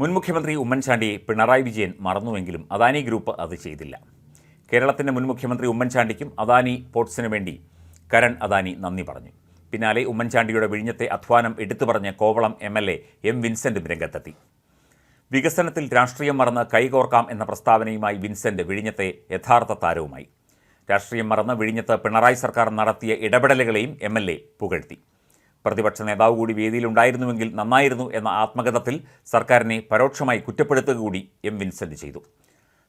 മുൻ മുഖ്യമന്ത്രി ഉമ്മൻചാണ്ടിയെ പിണറായി വിജയൻ മറന്നുവെങ്കിലും അദാനി ഗ്രൂപ്പ് അത് ചെയ്തില്ല. കേരളത്തിന്റെ മുൻ മുഖ്യമന്ത്രി ഉമ്മൻചാണ്ടിക്കും അദാനി പോർട്സിനു വേണ്ടി കരൺ അദാനി നന്ദി പറഞ്ഞു. പിന്നാലെ ഉമ്മൻചാണ്ടിയുടെ വിഴിഞ്ഞത്തെ അധ്വാനം എടുത്തു പറഞ്ഞ Kovalam M L A M വിൻസെന്റും രംഗത്തെത്തി. വികസനത്തിൽ രാഷ്ട്രീയം മറന്ന് കൈകോർക്കാം എന്ന പ്രസ്താവനയുമായി വിൻസെന്റ് വിഴിഞ്ഞത്തെ യഥാർത്ഥ താരവുമായി. രാഷ്ട്രീയം മറന്ന് വിഴിഞ്ഞത്ത് പിണറായി സർക്കാർ നടത്തിയ ഇടപെടലുകളെയും എം എൽ എ പുകഴ്ത്തി. പ്രതിപക്ഷ നേതാവ് കൂടി വേദിയിലുണ്ടായിരുന്നുവെങ്കിൽ നന്നായിരുന്നു എന്ന ആത്മഗതത്തിൽ സർക്കാരിനെ പരോക്ഷമായി കുറ്റപ്പെടുത്തുക കൂടി എം വിൻസെന്റ് ചെയ്തു.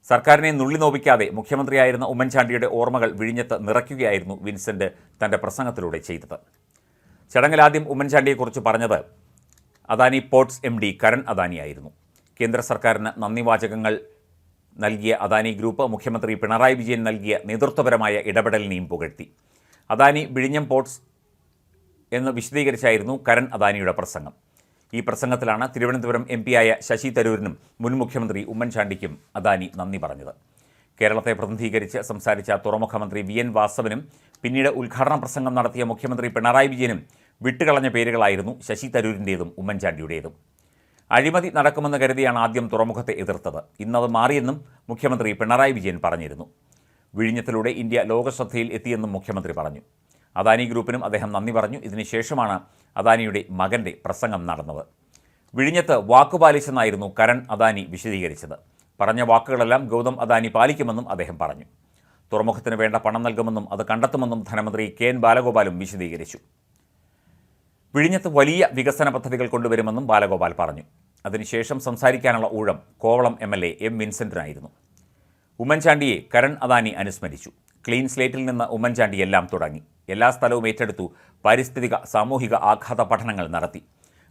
സർക്കാരിനെ നുള്ളി നോവിക്കാതെ മുഖ്യമന്ത്രിയായിരുന്ന ഉമ്മൻചാണ്ടിയുടെ ഓർമ്മകൾ വിഴിഞ്ഞത്ത് നിറയ്ക്കുകയായിരുന്നു വിൻസെന്റ് തന്റെ പ്രസംഗത്തിലൂടെ ചെയ്തത്. ചടങ്ങിലാദ്യം ഉമ്മൻചാണ്ടിയെക്കുറിച്ച് പറഞ്ഞത് Adani ports M D Karan അദാനിയായിരുന്നു കേന്ദ്ര സർക്കാരിന് നന്ദി വാചകങ്ങൾ നൽകിയ അദാനി ഗ്രൂപ്പ് മുഖ്യമന്ത്രി പിണറായി വിജയൻ നൽകിയ നേതൃത്വപരമായ ഇടപെടലിനെയും പുകഴ്ത്തി. അദാനി വിഴിഞ്ഞം പോർട്സ് എന്ന് വിശദീകരിച്ചായിരുന്നു കരൺ അദാനിയുടെ പ്രസംഗം. ഈ പ്രസംഗത്തിലാണ് തിരുവനന്തപുരം എം പിയായ ശശി തരൂരിനും മുൻ മുഖ്യമന്ത്രി ഉമ്മൻചാണ്ടിക്കും അദാനി നന്ദി പറഞ്ഞത്. കേരളത്തെ പ്രതിനിധീകരിച്ച് സംസാരിച്ച തുറമുഖമന്ത്രി വി എൻ വാസവനും പിന്നീട് ഉദ്ഘാടന പ്രസംഗം നടത്തിയ മുഖ്യമന്ത്രി പിണറായി വിജയനും വിട്ടുകളഞ്ഞ പേരുകളായിരുന്നു ശശി തരൂരിന്റേതും ഉമ്മൻചാണ്ടിയുടേതും. അഴിമതി നടക്കുമെന്ന് കരുതിയാണ് ആദ്യം തുറമുഖത്തെ എതിർത്തത്. ഇന്നത് മാറിയെന്നും മുഖ്യമന്ത്രി പിണറായി വിജയൻ പറഞ്ഞിരുന്നു. വിഴിഞ്ഞത്തിലൂടെ ഇന്ത്യ ലോകശ്രദ്ധയിൽ എത്തിയെന്നും മുഖ്യമന്ത്രി പറഞ്ഞു. അദാനി ഗ്രൂപ്പിനും അദ്ദേഹം നന്ദി പറഞ്ഞു. ഇതിനുശേഷമാണ് അദാനിയുടെ മകന്റെ പ്രസംഗം നടന്നത്. വിഴിഞ്ഞത്ത് വാക്കുപാലിച്ചെന്നായിരുന്നു കരൺ അദാനി വിശദീകരിച്ചത്. പറഞ്ഞ വാക്കുകളെല്ലാം ഗൗതം അദാനി പാലിക്കുമെന്നും അദ്ദേഹം പറഞ്ഞു. തുറമുഖത്തിന് വേണ്ട പണം നൽകുമെന്നും അത് കണ്ടെത്തുമെന്നും ധനമന്ത്രി കെ എൻ ബാലഗോപാലും വിശദീകരിച്ചു. വിഴിഞ്ഞത്ത് വലിയ വികസന പദ്ധതികൾ കൊണ്ടുവരുമെന്നും ബാലഗോപാൽ പറഞ്ഞു. അതിനുശേഷം സംസാരിക്കാനുള്ള ഊഴം Kovalam M L A M വിൻസെന്റിനായിരുന്നു ഉമ്മൻചാണ്ടിയെ കരൺ അദാനി അനുസ്മരിച്ചു. ക്ലീൻ സ്ലേറ്റിൽ നിന്ന് ഉമ്മൻചാണ്ടി എല്ലാം തുടങ്ങി. എല്ലാ സ്ഥലവും ഏറ്റെടുത്തു. പാരിസ്ഥിതിക സാമൂഹിക ആഘാത പഠനങ്ങൾ നടത്തി.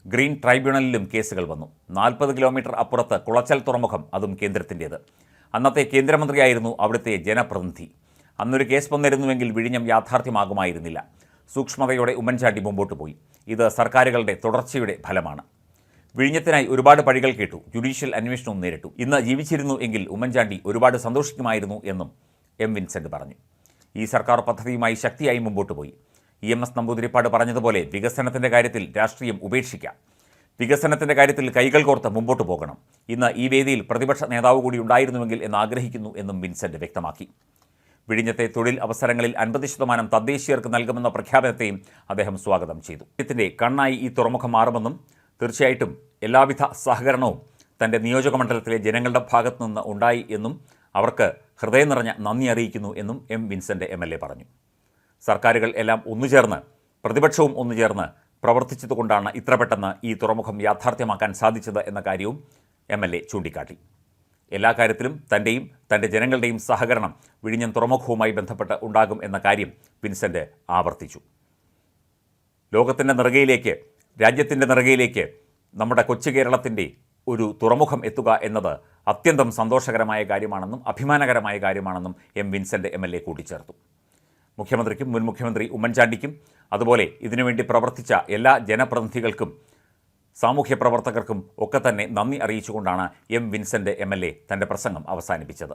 ഗ്രീൻ ട്രൈബ്യൂണലിലും കേസുകൾ വന്നു. നാൽപ്പത് കിലോമീറ്റർ അപ്പുറത്ത് കുളച്ചൽ തുറമുഖം അതും കേന്ദ്രത്തിന്റേത്. അന്നത്തെ കേന്ദ്രമന്ത്രിയായിരുന്നു അവിടുത്തെ ജനപ്രതിനിധി. അന്നൊരു കേസ് വന്നിരുന്നുവെങ്കിൽ വിഴിഞ്ഞം യാഥാർത്ഥ്യമാകുമായിരുന്നില്ല. സൂക്ഷ്മതയോടെ ഉമ്മൻചാണ്ടി മുമ്പോട്ട് പോയി. ഇത് സർക്കാരുകളുടെ തുടർച്ചയുടെ ഫലമാണ്. വിഴിഞ്ഞത്തിനായി ഒരുപാട് പഴികൾ കേട്ടു. ജുഡീഷ്യൽ അന്വേഷണവും നേരിട്ടു. ഇന്ന് ജീവിച്ചിരുന്നു എങ്കിൽ ഉമ്മൻചാണ്ടി ഒരുപാട് സന്തോഷിക്കുമായിരുന്നു എന്നും എം വിൻസെന്റ് പറഞ്ഞു. ഈ സർക്കാർ പദ്ധതിയുമായി ശക്തിയായി മുമ്പോട്ട് പോയി. ഇ എം എസ് നമ്പൂതിരിപ്പാട് പറഞ്ഞതുപോലെ വികസനത്തിന്റെ കാര്യത്തിൽ രാഷ്ട്രീയം ഉപേക്ഷിക്കാം. വികസനത്തിന്റെ കാര്യത്തിൽ കൈകൾ കോർത്ത് മുമ്പോട്ട് പോകണം. ഇന്ന് ഈ വേദിയിൽ പ്രതിപക്ഷ നേതാവ് കൂടി ഉണ്ടായിരുന്നുവെങ്കിൽ എന്ന് ആഗ്രഹിക്കുന്നു എന്നും വിൻസെന്റ് വ്യക്തമാക്കി. വിഴിഞ്ഞത്തെ തൊഴിൽ അവസരങ്ങളിൽ അൻപത് ശതമാനം തദ്ദേശീയർക്ക് നൽകുമെന്ന പ്രഖ്യാപനത്തെയും അദ്ദേഹം സ്വാഗതം ചെയ്തു. ഇതിന്റെ കണ്ണായി ഈ തുറമുഖം മാറുമെന്നും തീർച്ചയായിട്ടും എല്ലാവിധ സഹകരണവും തന്റെ നിയോജകമണ്ഡലത്തിലെ ജനങ്ങളുടെ ഭാഗത്തുനിന്ന് ഉണ്ടായി എന്നും അവർക്ക് ഹൃദയം നിറഞ്ഞ നന്ദി അറിയിക്കുന്നു എന്നും M Vincent M L A പറഞ്ഞു. സർക്കാരുകൾ എല്ലാം ഒന്നുചേർന്ന് പ്രതിപക്ഷവും ഒന്നുചേർന്ന് പ്രവർത്തിച്ചതുകൊണ്ടാണ് ഇത്ര പെട്ടെന്ന് ഈ തുറമുഖം യാഥാർത്ഥ്യമാക്കാൻ സാധിച്ചത് എന്ന കാര്യവും എം എൽ എ ചൂണ്ടിക്കാട്ടി. എല്ലാ കാര്യത്തിലും തന്റെയും തന്റെ ജനങ്ങളുടെയും സഹകരണം വിഴിഞ്ഞം തുറമുഖവുമായി ബന്ധപ്പെട്ട് ഉണ്ടാകും എന്ന കാര്യം വിൻസെന്റ് ആവർത്തിച്ചു. ലോകത്തിന്റെ നിറകയിലേക്ക് രാജ്യത്തിന്റെ നിറകയിലേക്ക് നമ്മുടെ കൊച്ചു കേരളത്തിന്റെ ഒരു തുറമുഖം എത്തുക എന്നത് അത്യന്തം സന്തോഷകരമായ കാര്യമാണെന്നും അഭിമാനകരമായ കാര്യമാണെന്നും M Vincent M L A കൂട്ടിച്ചേർത്തു. മുഖ്യമന്ത്രിക്കും മുൻ മുഖ്യമന്ത്രി ഉമ്മൻചാണ്ടിക്കും അതുപോലെ ഇതിനുവേണ്ടി പ്രവർത്തിച്ച എല്ലാ ജനപ്രതിനിധികൾക്കും സാമൂഹ്യ പ്രവർത്തകർക്കും ഒക്കെ തന്നെ നന്ദി അറിയിച്ചുകൊണ്ടാണ് M Vincent M L A തന്റെ പ്രസംഗം അവസാനിപ്പിച്ചത്.